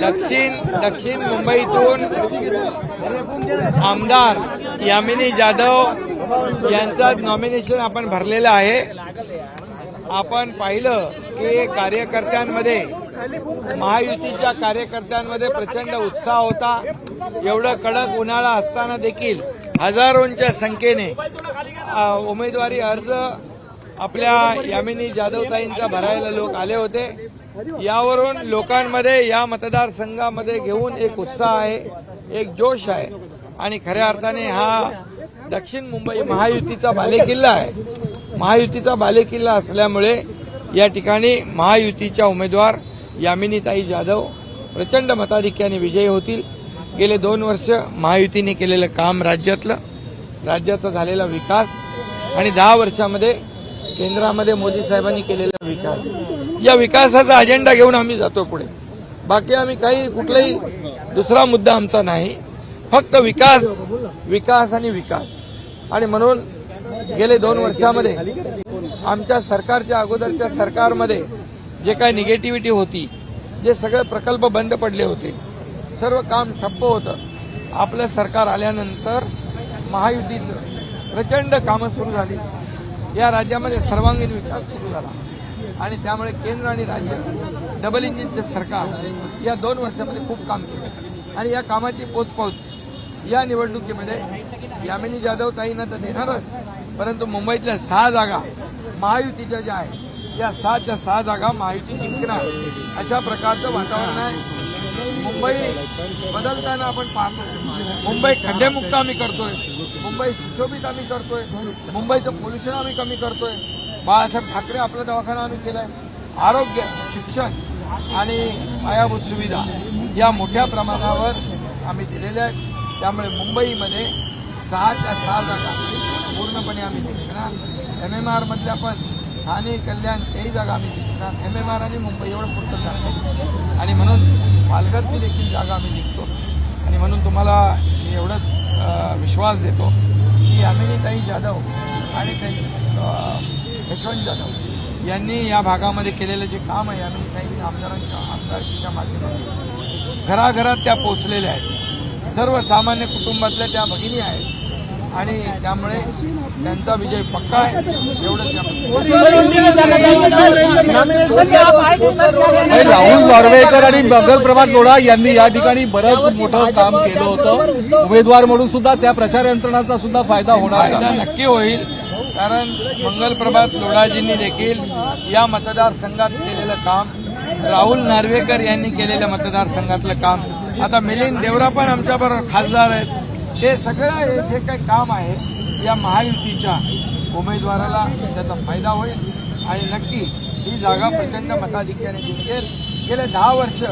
दक्षिण दक्षिण मुंबईतून आमदार यामिनी जाधव यांचं नॉमिनेशन आपण भरलेलं आहे. आपण पाहिलं की कार्यकर्त्यांमध्ये महायुतीच्या कार्यकर्त्यांमध्ये प्रचंड उत्साह होता. एवढं कडक उन्हाळा असताना देखील हजारोंच्या संख्येने उमेदवारी अर्ज आपल्या यामिनी जाधवताईंचा भरायला लोक आले होते. यावरून लोकांमध्ये या मतदारसंघामध्ये घेऊन एक उत्साह आहे एक जोश आहे. आणि खऱ्या अर्थाने हा दक्षिण मुंबई महायुतीचा बालेकिल्ला आहे. महायुतीचा बालेकिल्ला असल्यामुळे या ठिकाणी महायुतीच्या उमेदवार यामिनीताई जाधव प्रचंड मताधिक्याने विजयी होतील. गेले दोन वर्ष महायुतीने केलेलं काम राज्यातलं राज्याचा झालेला विकास आणि दहा वर्षामध्ये केंद्रामध्ये मोदी साहेबांनी केलेला विकास. या विकासाचा अजेंडा घेऊन आम्ही जातो पुढे. बाकी आम्ही काही कुठलाही दुसरा मुद्दा आमचा नाही. फक्त विकास विकास आणि विकास. आणि म्हणून गेले दोन वर्षामध्ये आमच्या सरकारच्या अगोदरच्या सरकारमध्ये जे काही निगेटिव्हिटी होती जे सगळे प्रकल्प बंद पडले होते सर्व काम ठप्प होतं. आपलं सरकार आल्यानंतर महायुतीचं प्रचंड कामं सुरू झाली. या राज्यामध्ये सर्वांगीण विकास सुरू झाला. आणि त्यामुळे केंद्र आणि राज्य डबल इंजिनचे सरकार या दोन वर्षामध्ये खूप काम केलं. आणि या कामाची पोचपावती या निवडणुकीमध्ये यामिनी जाधव ताईंना तर देणारच. परंतु मुंबईतल्या सहा जागा महायुतीच्या ज्या आहेत या सहाच्या सहा जागा महायुती जिंकणार. अशा प्रकारचं वातावरण आहे. मुंबई बदलताना आपण पाहतो. मुंबई खड्डेमुक्त आम्ही करतोय. मुंबई सुशोभित आम्ही करतोय. मुंबईचं पोल्युशन आम्ही कमी करतोय. बाळासाहेब ठाकरे आपला दवाखाना आम्ही केलाय. आरोग्य शिक्षण आणि पायाभूत सुविधा या मोठ्या प्रमाणावर आम्ही दिलेल्या आहेत. त्यामुळे मुंबईमध्ये सहाच्या सहा जागा पूर्णपणे आम्ही जिंकणार एम एम आरमधल्या पण ठाणे कल्याण याही जागा आम्ही जिंकणार. एम एम आर आणि मुंबई एवढं पुरतं जाणार आणि म्हणून पालघरची देखील जागा आम्ही जिंकतो. आणि म्हणून तुम्हाला मी एवढंच विश्वास देतो की यामिनीताई जाधव आणि यशवंत जाधव यांनी या भागामध्ये केलेलं जे काम आहे यामिनीताई आमदारांच्या आमदारकीच्या माध्यमातून घराघरात त्या पोचलेल्या आहेत. सर्वसामान्य कुटुंबातल्या त्या भगिनी आहेत. आणि त्यामुळे त्यांचा विजय पक्का आहे. एवढंच राहुल नार्वेकर आणि मंगल प्रभात लोढा यांनी या ठिकाणी बरंच मोठं काम केलं होतं. उमेदवार म्हणून सुद्धा त्या प्रचार यंत्रणाचा सुद्धा फायदा होणार? नक्की होईल. कारण मंगल प्रभात लोढाजींनी देखील या मतदारसंघात केलेलं काम राहुल नार्वेकर यांनी केलेल्या मतदारसंघातलं काम. आता मिलिंद देवरा पण आमच्याबरोबर खासदार आहेत. हे सगळं हे जे काही काम आहे या महायुतीच्या उमेदवाराला त्याचा फायदा होईल. आणि नक्की ही जागा प्रचंड मताधिक्याने जिंकेल. गेले दहा वर्ष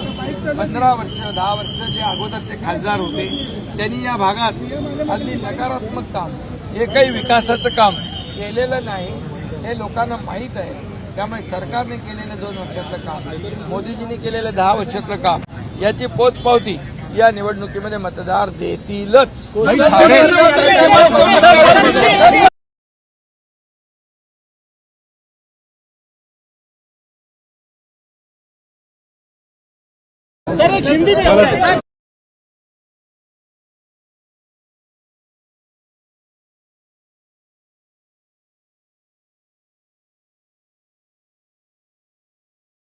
पंधरा वर्ष दहा वर्ष जे अगोदरचे खासदार होते त्यांनी या भागात अगदी नकारात्मक काम हे काही विकासाचं काम केलेलं नाही हे लोकांना माहीत आहे. त्यामुळे सरकारने केलेलं दोन वर्षाचं काम मोदीजींनी केलेलं दहा वर्षाचं काम याची पोचपावती या निवडणुकीमध्ये मतदार देतीलच. हिंदी में